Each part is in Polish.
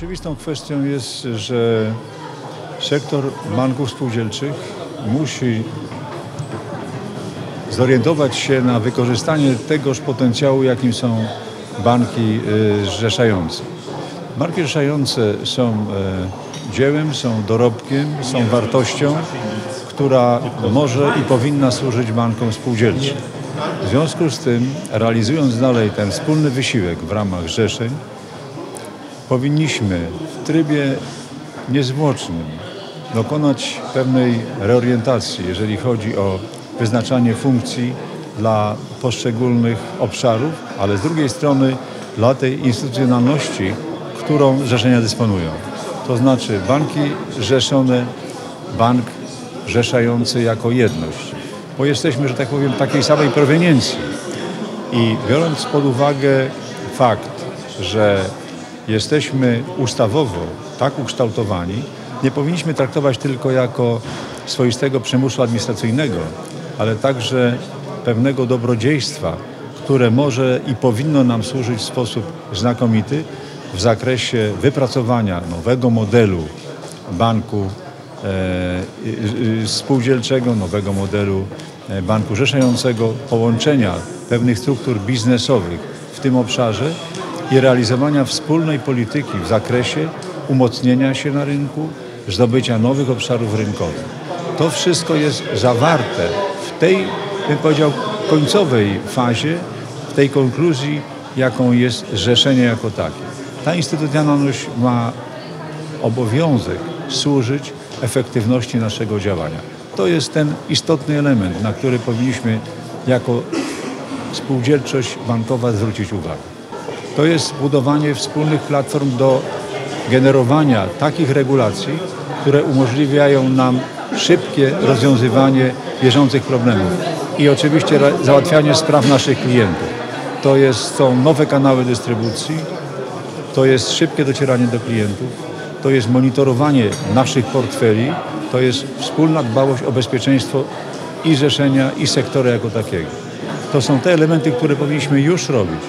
Oczywistą kwestią jest, że sektor banków spółdzielczych musi zorientować się na wykorzystanie tegoż potencjału, jakim są banki y, zrzeszające. Banki zrzeszające są e, dziełem, są dorobkiem, są wartością, która może i powinna służyć bankom spółdzielczym. W związku z tym, realizując dalej ten wspólny wysiłek w ramach zrzeszeń, powinniśmy w trybie niezwłocznym dokonać pewnej reorientacji, jeżeli chodzi o wyznaczanie funkcji dla poszczególnych obszarów, ale z drugiej strony dla tej instytucjonalności, którą zrzeszenia dysponują. To znaczy banki zrzeszone, bank zrzeszający jako jedność. Bo jesteśmy, że tak powiem, takiej samej proweniencji. I biorąc pod uwagę fakt, że jesteśmy ustawowo tak ukształtowani, nie powinniśmy traktować tylko jako swoistego przymusu administracyjnego, ale także pewnego dobrodziejstwa, które może i powinno nam służyć w sposób znakomity w zakresie wypracowania nowego modelu banku e, spółdzielczego, nowego modelu e, banku rzeszającego, połączenia pewnych struktur biznesowych w tym obszarze i realizowania wspólnej polityki w zakresie umocnienia się na rynku, zdobycia nowych obszarów rynkowych. To wszystko jest zawarte w tej, bym powiedział, końcowej fazie, w tej konkluzji, jaką jest zrzeszenie jako takie. Ta instytucjonalność ma obowiązek służyć efektywności naszego działania. To jest ten istotny element, na który powinniśmy jako spółdzielczość bankowa zwrócić uwagę. To jest budowanie wspólnych platform do generowania takich regulacji, które umożliwiają nam szybkie rozwiązywanie bieżących problemów i oczywiście załatwianie spraw naszych klientów. To jest, są nowe kanały dystrybucji, to jest szybkie docieranie do klientów, to jest monitorowanie naszych portfeli, to jest wspólna dbałość o bezpieczeństwo i zrzeszenia, i sektora jako takiego. To są te elementy, które powinniśmy już robić.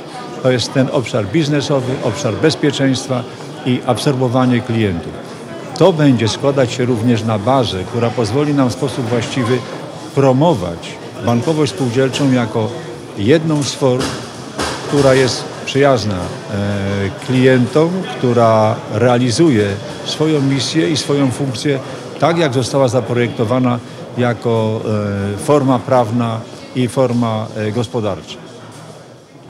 To jest ten obszar biznesowy, obszar bezpieczeństwa i absorbowanie klientów. To będzie składać się również na bazę, która pozwoli nam w sposób właściwy promować bankowość spółdzielczą jako jedną z form, która jest przyjazna e, klientom, która realizuje swoją misję i swoją funkcję tak, jak została zaprojektowana jako e, forma prawna i forma e, gospodarcza.